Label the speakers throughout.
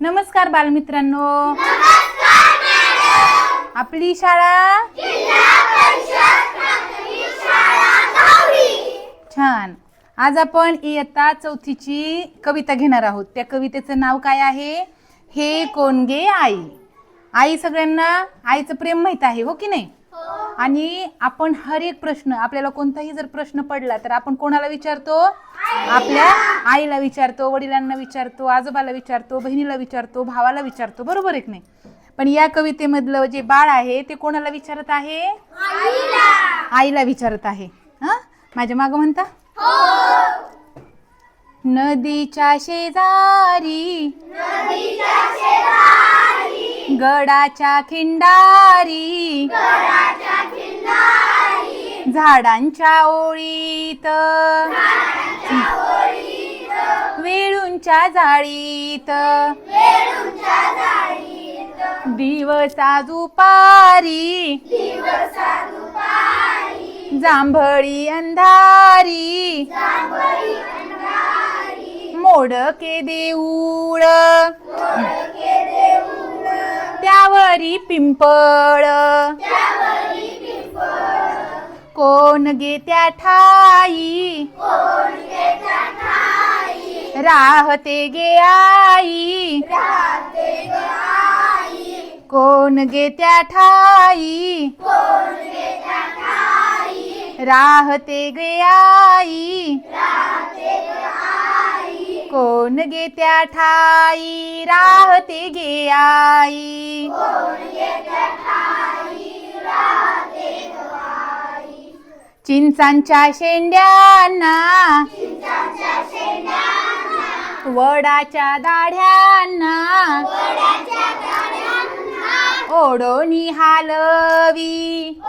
Speaker 1: नमस्कार बालमित्रांनो. आपली शाळा? छान. आज आपण इयत्ता चौथीची कविता घेणार आहोत. त्या कवितेचं नाव काय आहे? हे कोण गे आई. आई सगळ्यांना आईचं प्रेम माहीत आहे हो की नाही? आणि आपण हर एक प्रश्न आपल्याला कोणताही जर प्रश्न पडला तर आपण कोणाला विचारतो? आपल्या आईला विचारतो वडिलांना विचारतो आजोबाला विचारतो बहिणीला विचारतो भावाला विचारतो बरोबर आहे की नाही? पण या कवितेमधलं जे बाळ आहे ते कोणाला विचारत आहे? आईला. विचारत आहे. हा? माझ्या माग म्हणता? नदीच्या शेजारी गडाच्या खिंडारी झाडांच्या ओळीत. वेळूंच्या जाळीत. दिवसा दुपारी जांभळी अंधारी. मोडके देऊळ. त्यावरी पिंपळ. कोण गे त्या ठाई? राहते गे आई. कोण गे त्या ठाई? राहते गे आई. कोण गे त्या ठाई? राहते गे आई. चिंचांच्या शेंड्यांना. वडाच्या दाढ्यांना. ओढोनी हालवी.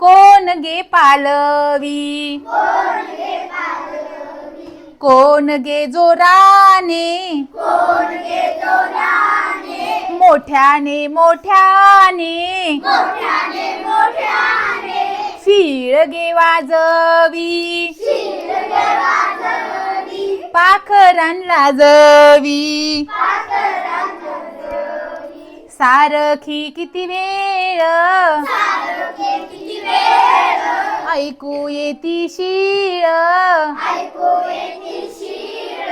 Speaker 1: कोण गे पालवी? कोण गे जोराने? मोठ्याने मोठ्याने. फिळ गे वाजवी. पाखरान लाजवी. सारखी किती वेळ. ऐकू येती शीळ.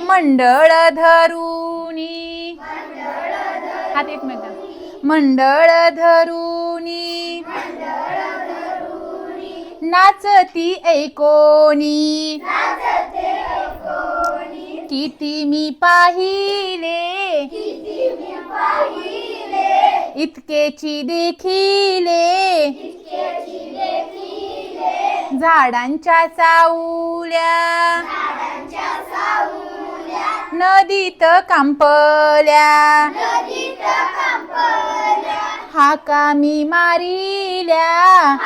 Speaker 1: मंडळ धरुनी. हात एक मिनिट. मंडळ धरुनी. नाचती ऐकोनी किती मी पाहिले. इतकेची देखिले. झाडांच्या चावल्या. नदीत कांपल्या. हाका मी मारिल्या.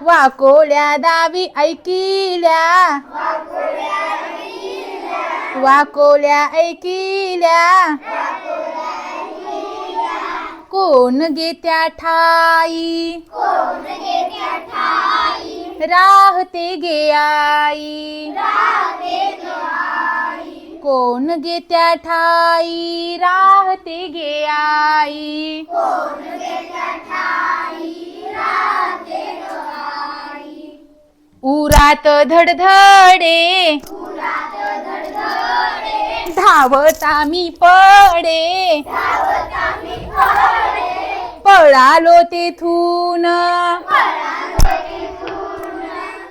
Speaker 1: वाकोल्या दावी ऐकिल्या. वाकोल्या ऐकिल्या. कोण गे त्या ठाई? राहते गे आई. कोण गे त्या ठाई? राहते गे आई. उरात धडधडे. धावता मी पडे. पळालो तेथून.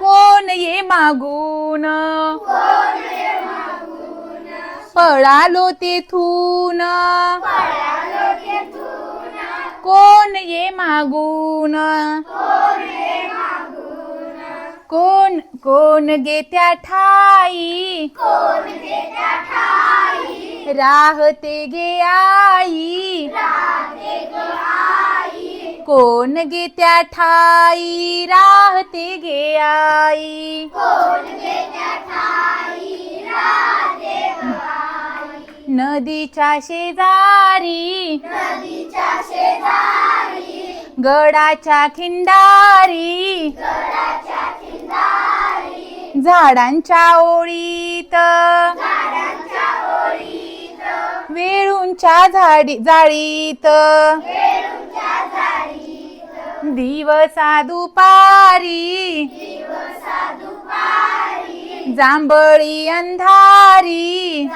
Speaker 1: कोण ये मागून? पळालो तेथून. कोण ये मागून? कोण कोण गे त्या ठाई? राहते गे आई. कोण गे त्या ठाई? राहते गे आई. नदीच्या शेजारी गडाच्या खिंडारी झाडांच्या ओळीत वेळूंच्या झाडी जाळीत. दिवसा दुपारी जांभळी अंधारी.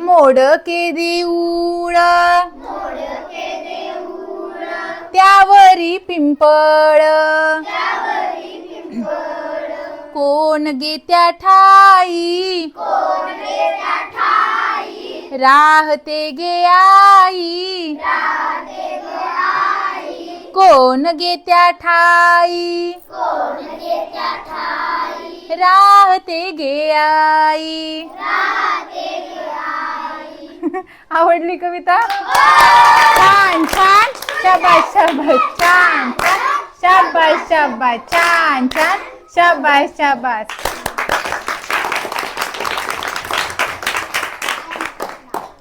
Speaker 1: मोडके देऊळ. त्यावरी पिंपळ. कोण गे त्या ठाई. राहते गे आई. कोण गे त्या ठाई? राहते गे आई. आवडली कविता? छान छान. शाबास शाबास छान छान. शाबास शाबास छान छान. शाबास शाबास.